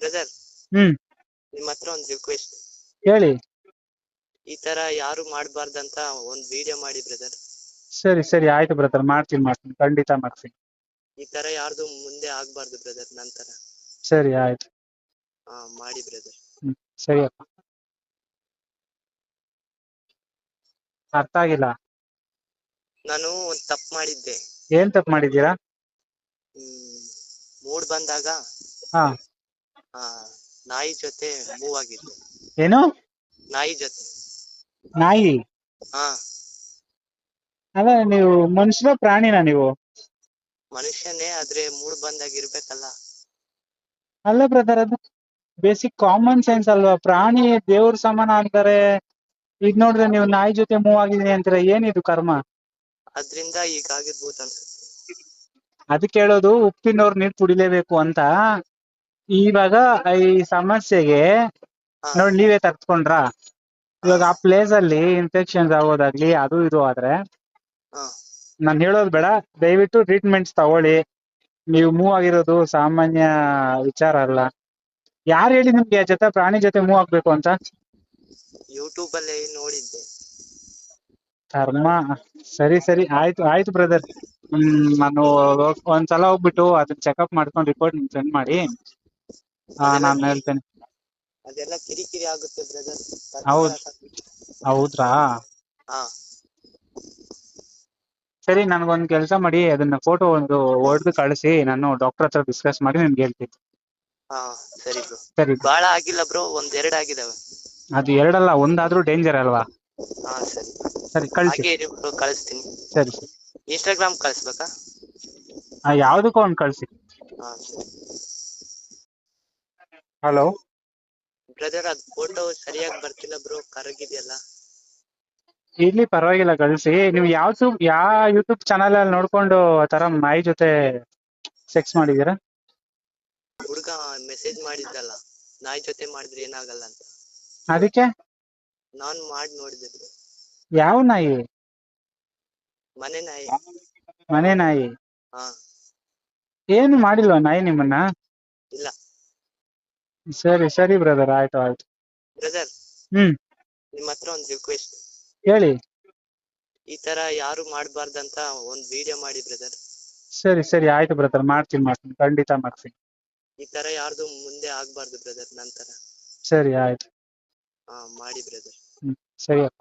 Brother ಹ್ಮ್. ನಿಮ್ಮ ಹತ್ರ ಒಂದು ರಿಕ್ವೆಸ್ಟ್ ಹೇಳಿ. ಈ ತರ ಯಾರು ಮಾಡಬಾರ್ದಂತ ಒಂದ್ ವಿಡಿಯೋ ಮಾಡಿ ಬ್ರದರ್ ಸರಿ ಸರಿ ಆಯ್ತು ಬ್ರದರ್ ಮಾಡ್ತೀನಿ ಮಾಡ್ತೀನಿ. ಖಂಡಿತ ಮಾಡ್ತೀನಿ. ಈ ತರ ಯಾರ್ದು ಮುಂದೆ ಆಗ್ಬಾರ್ದು ಬ್ರದರ್ ನಂತರ ಸರಿ ಆಯ್ತು. ಹಾ ಮಾಡಿ ಬ್ರದರ್ ಹ್ಮ್ ಸರಿ ಅಪ್ಪ. ಅರ್ಥ ಆಗಿಲ್ಲ? ನಾನು ಒಂದ್ ತಪ್ಪು ಮಾಡಿದ್ದೆ. ಏನ್ ತಪ್ಪು ಮಾಡಿದ್ದೀರಾ? ಹ್ಮ್ ಮೂಡ್ ಬಂದಾಗ ಹಾ. ಆ ನಾಯಿ ಜೊತೆ ಮೂವ್ ಆಗಿದ್ದೆ. ಏನು? ನಾಯಿ ಜೊತೆ. ನಾಯಿ? ಹಾ. ಅಲ್ಲ ನೀವು ಮನುಷ್ಯನ ಪ್ರಾಣಿನ ನೀವು? ಮನುಷ್ಯನೇ ಆದ್ರೆ ಮೂಡ್ ಬಂದಾಗ ಇರ್ಬೇಕಲ್ಲ. ಅಲ್ಲ ಬ್ರದರ್ ಅದು ಬೇಸಿಕ್ ಕಾಮನ್ ಸೆನ್ಸ್ ಅಲ್ವಾ? ಪ್ರಾಣಿ ದೇವ್ರ ಸಮಾನ ಅಂತಾರೆ. ಈಗ ನೋಡಿದ್ರೆ ನೀವು ನಾಯಿ ಜೊತೆ ಮೂವ್ ಆಗಿದೀನಿ ಅಂತೀರ? ಏನಿದು ಕರ್ಮ? ಅದ್ರಿಂದ ಈಗ ಆಗಿರ್ಬೋದು ಅನ್ಸುತ್ತೆ. ಅದಕ್ಕೆ ಹೇಳೋದು ಉಪ್ಪಿನವ್ರು ನೀರ್ ಕುಡಿಲೇಬೇಕು ಅಂತ. ಇವಾಗ ಈ ಸಮಸ್ಯೆಗೆ ನೋಡಿ ನೀವೇ ತರ್ಸ್ಕೊಂಡ್ರ? ಇವಾಗ ಆ ಪ್ಲೇಸ್ ಅಲ್ಲಿ ಇನ್ಫೆಕ್ಷನ್ಸ್ ಆಗೋದಾಗ್ಲಿ ಅದು ಇದು ಆದ್ರೆ ನಾನು ಹೇಳೋದು ಬೇಡ. ದಯವಿಟ್ಟು ಟ್ರೀಟ್ಮೆಂಟ್ಸ್ ತಗೊಳ್ಳಿ. ನೀವು ಮೂವ್ ಆಗಿರೋದು ಸಾಮಾನ್ಯ ವಿಚಾರ ಅಲ್ಲ. ಯಾರು ಹೇಳಿ ನಿಮ್ಗೆ ಜೊತೆ ಪ್ರಾಣಿ ಜೊತೆ ಮೂವ್ ಆಗ್ಬೇಕು ಅಂತ? ಯೂಟ್ಯೂಬ್ ಅಲ್ಲಿ ನೋಡಿದ್ದೆ. ಧರ್ಮ. ಸರಿ ಸರಿ. ಆಯ್ತು ಆಯ್ತು ಬ್ರದರ್ ಹ್ಮ್ ನಾನು ಒಂದ್ಸಲ ಹೋಗ್ಬಿಟ್ಟು ಅದನ್ನ ಚೆಕಪ್ ಮಾಡ್ಕೊಂಡು ರಿಪೋರ್ಟ್ ಸೆಂಡ್ ಮಾಡಿ. ಆ ನಾನು ಹೇಳ್ತೇನೆ. ಅದೆಲ್ಲ ಕಿರಿಕಿರಿ ಆಗುತ್ತೆ ಬ್ರದರ್ ಹೌದ್. ಹೌದ್ರಾ? ಹಾ. ಸರಿ ನನ್ಗೊಂದ್ ಕೆಲಸ ಮಾಡಿ ಅದನ್ನ ಫೋಟೋ ಒಂದು ಹೊಡೆದು ಕಳಿಸಿ ನಾನು ಡಾಕ್ಟರ್ ಹತ್ರ ಡಿಸ್ಕಸ್ ಮಾಡಿ ನಿಮ್ಗೆ ಹೇಳ್ತೀನಿ. ಹಾ ಸರಿ ಬ್ರೋ ಸರಿ ಬಾಳ ಆಗಿಲ್ಲ ಬ್ರೋ ಒಂದ್ ಎರಡ್ ಆಗಿದಾವೆ. ಅದು ಎರಡಲ್ಲ ಒಂದಾದ್ರೂ ಡೇಂಜರ್ ಅಲ್ವಾ? ಹಾ ಸರಿ. ಸರಿ ಕಳಿಸಿ. ಹಾಗೆ ಇರಿ bro, ಕಳಿಸ್ತೀನಿ. ಸರಿ ಸರಿ. ಇನ್ಸ್ಟಾಗ್ರಾಮ್ ಕಳಿಸ್ಬೇಕಾ? ಆ, ಯಾವ್ದಕ್ಕೂ ಒಂದ್ ಕಳಿಸಿ. ಹಾ ಸರಿ. ಹಲೋ ಬ್ರದರ್ ಅದ್ ಫೋಟೋ ಸರಿಯಾಗಿ ಬರ್ತಿಲ್ಲ ಬ್ರೋ ಕರಗಿದೆಯಲ್ಲ. ಇಲ್ಲಿ ಪರವಾಗಿಲ್ಲ ಕಳಿಸಿ. ನೀವು ಯಾವ ಯಾವ ಯೂಟ್ಯೂಬ್ ಚಾನಲ್ ಅಲ್ಲಿ ನೋಡ್ಕೊಂಡು ಆ ತರ ನಾಯಿ ಜೊತೆ ಸೆಕ್ಸ್ ಮಾಡಿದೀರಾ ಹುಡುಗ ಮೆಸೇಜ್ ಮಾಡಿದ್ದಲ್ಲ ನಾಯಿ ಜೊತೆ ಮಾಡಿದ್ರೆ ಏನಾಗಲ್ಲ ಅಂತ. ಅದಕ್ಕೆ? ನಾನ್ ಮಾಡಿ ನೋಡಿದೆ bro. ಯಾವ ನಾಯಿ? ಮನೆ ನಾಯಿ. ಮನೆ ನಾಯಿ. ಹಾ. ಏನು ಮಾಡಿಲ್ವಾ ನಾಯಿ ನಿಮ್ಮನ್ನ? ಇಲ್ಲ. ಸರಿ ಸರಿ ಬ್ರದರ್ ಆಯ್ತು ಆಯ್ತು. ಬ್ರದರ್ ಹ್ಮ್. ನಿಮ್ಮ ಹತ್ರ ಒಂದ್ ರಿಕ್ವೆಸ್ಟ್ ಹೇಳಿ. ಈ ತರ ಯಾರು ಮಾಡಬಾರ್ದಂತ ಒಂದ್ ವಿಡಿಯೋ ಮಾಡಿ ಬ್ರದರ್ ಸರಿ ಸರಿ ಆಯ್ತು ಬ್ರದರ್ ಮಾಡ್ತೀನಿ ಮಾಡ್ತೀನಿ. ಖಂಡಿತ ಮಾಡ್ತೀನಿ. ಈ ತರ ಯಾರ್ದು ಮುಂದೆ ಆಗ್ಬಾರ್ದು ಬ್ರದರ್ ನಂತರ ಸರಿ ಆಯ್ತು. ಹಾ ಮಾಡಿ ಬ್ರದರ್ ಹ್ಮ್ ಸರಿ ಅಪ್ಪ.